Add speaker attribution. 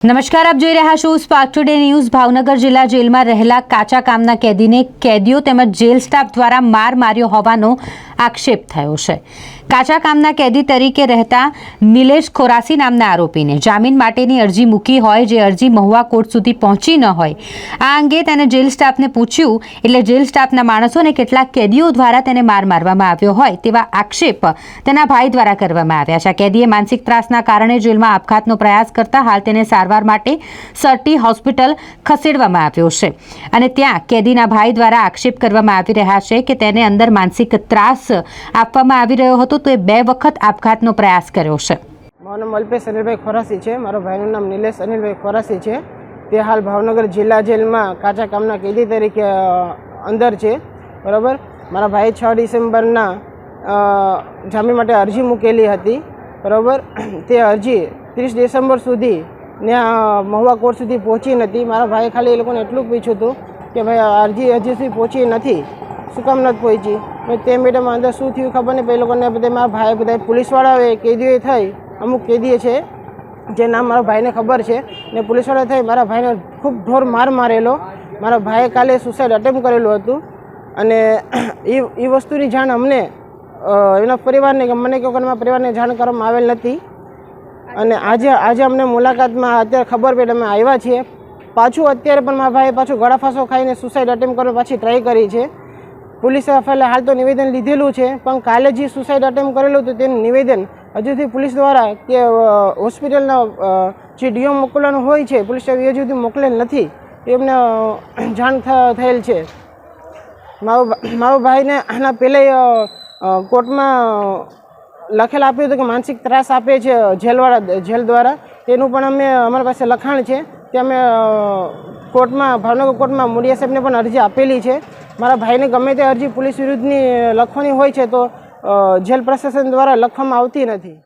Speaker 1: નમસ્કાર, આપ જોઈ રહ્યા છો સ્પાર્ક ટુડે ન્યૂઝ ભાવનગર જિલ્લા જેલમાં રહેલા કાચા કામના કેદીને કેદીઓ તેમજ જેલ સ્ટાફ દ્વારા માર માર્યો હોવાનો આક્ષેપ થયો છે. કાચા કામના કેદી તરીકે રહેતા નિલેશ ખોરાસી નામના આરોપીને જામીન માટેની અરજી મૂકી હોય જે અરજી મહુવા કોર્ટ સુધી પહોંચી ન હોય. આ અંગે તેને જેલ સ્ટાફને પૂછ્યું, એટલે જેલ સ્ટાફના માણસો અને કેટલાક કેદીઓ દ્વારા તેને માર મારવામાં આવ્યો હોય તેવા આક્ષેપ તેના ભાઈ દ્વારા કરવામાં આવ્યા છે. કેદીએ માનસિક ત્રાસના કારણે જેલમાં આપઘાતનો પ્રયાસ કરતા હાલ તેને સારવાર માટે સરટી હોસ્પિટલ ખસેડવામાં આવ્યો છે. અને ત્યાં કેદીના ભાઈ દ્વારા આક્ષેપ કરવામાં આવી રહ્યા છે કે તેને અંદર માનસિક ત્રાસ આપવામાં આવી રહ્યો હતો, તો એ બે વખત આપઘાતનો પ્રયાસ કર્યો છે.
Speaker 2: મારું નામ અલ્પેશ અનિલભાઈ ખોરાસી છે. મારા ભાઈનું નામ નિલેશ અનિલભાઈ ખોરાસી છે. તે હાલ ભાવનગર જિલ્લા જેલમાં કાચા કામના કેદી તરીકે અંદર છે. બરાબર? મારા ભાઈ છ ડિસેમ્બરના જામીન માટે અરજી મૂકેલી હતી. બરાબર? તે અરજી ત્રીસ ડિસેમ્બર સુધી ત્યાં મહુવા કોર્ટ સુધી પહોંચી નથી. મારા ભાઈએ ખાલી એ લોકોને એટલું પૂછ્યું હતું કે ભાઈ, અરજી હજી સુધી પહોંચી નથી. શું કામ નથી પહોંચી? તે મેડમ અંદર શું થયું ખબર નહીં પછી લોકોને બધા મારા ભાઈ બધા પોલીસવાળાઓએ કેદીઓએ થઈ અમુક કેદીએ છે, જે નામ મારા ભાઈને ખબર છે. ને પોલીસવાળા થઈ મારા ભાઈને ખૂબ ઢોર માર મારેલો. મારા ભાઈએ કાલે સુસાઇડ અટેમ્પ કરેલું હતું. અને એ એ વસ્તુની જાણ અમને એના પરિવારને કે મને કે મારા પરિવારને જાણ કરવામાં આવેલ નથી. અને આજે આજે અમને મુલાકાતમાં અત્યારે ખબર પડી, અમે આવ્યા છીએ. પાછું અત્યારે પણ મારા ભાઈએ પાછું ગળાફાંસો ખાઈને સુસાઇડ અટેમ્પ કરવા પાછી ટ્રાય કરી છે. પોલીસે ફેલે હાલ તો નિવેદન લીધેલું છે, પણ કાલે જે સુસાઇડ અટેમ્પ કરેલું હતું તેનું નિવેદન હજુ સુધી પોલીસ દ્વારા કે હોસ્પિટલના જે ડીઓ મોકલવાનું હોય છે, પોલીસ હજુ સુધી મોકલેલ નથી, એમને જાણ થયેલ છે. મારો મારો ભાઈને આના પહેલાં કોર્ટમાં લખેલ આપ્યું હતું કે માનસિક ત્રાસ આપે છે જેલવાળા જેલ દ્વારા. તેનું પણ અમે, અમારી પાસે લખાણ છે કે અમે કોર્ટમાં, ભાવનગર કોર્ટમાં મુડિયા સાહેબને પણ અરજી આપેલી છે. મારા ભાઈને ગમે તે અરજી પોલીસ વિરુદ્ધની લખવાની હોય છે તો જેલ પ્રશાસન દ્વારા લખવામાં આવતી નથી.